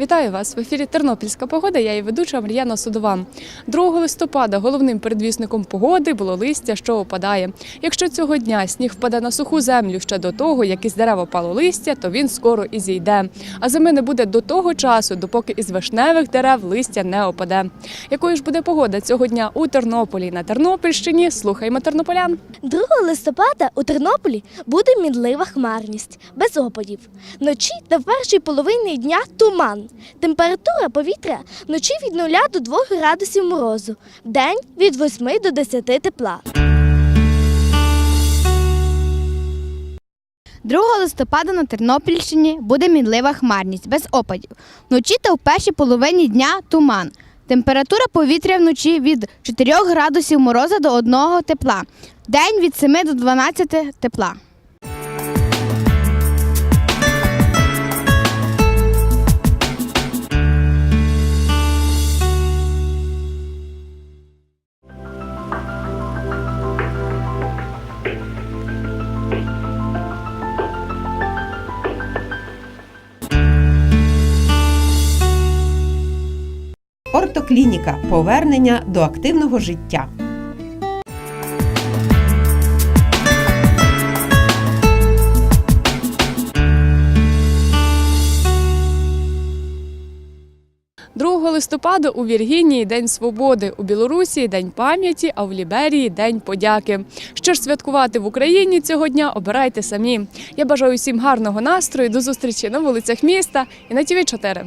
Вітаю вас в ефірі Тернопільська погода. Я її ведуча Мар'яна Судова. 2 листопада головним передвісником погоди було листя, що опадає. Якщо цього дня сніг впаде на суху землю ще до того, як із дерева пало листя, то він скоро і зійде. А зими не буде до того часу, допоки із вишневих дерев листя не опаде. Якою ж буде погода цього дня у Тернополі на Тернопільщині? Слухаймо тернополян. 2 листопада у Тернополі буде мінлива хмарність, без опадів. Вночі та в першій половині дня туман. Температура повітря вночі від 0 до 2 градусів морозу, вдень від 8 до 10 тепла. 2 листопада на Тернопільщині буде мінлива хмарність без опадів. Вночі та в першій половині дня туман. Температура повітря вночі від 4 градусів мороза до 1 тепла. День від 7 до 12 тепла. Ортоклініка повернення до активного життя. – 2 листопада у Віргінії День свободи, у Білорусі День пам'яті, а в Ліберії День подяки. Що ж святкувати в Україні цього дня, обирайте самі. Я бажаю всім гарного настрою, до зустрічі на вулицях міста і на ТВ 4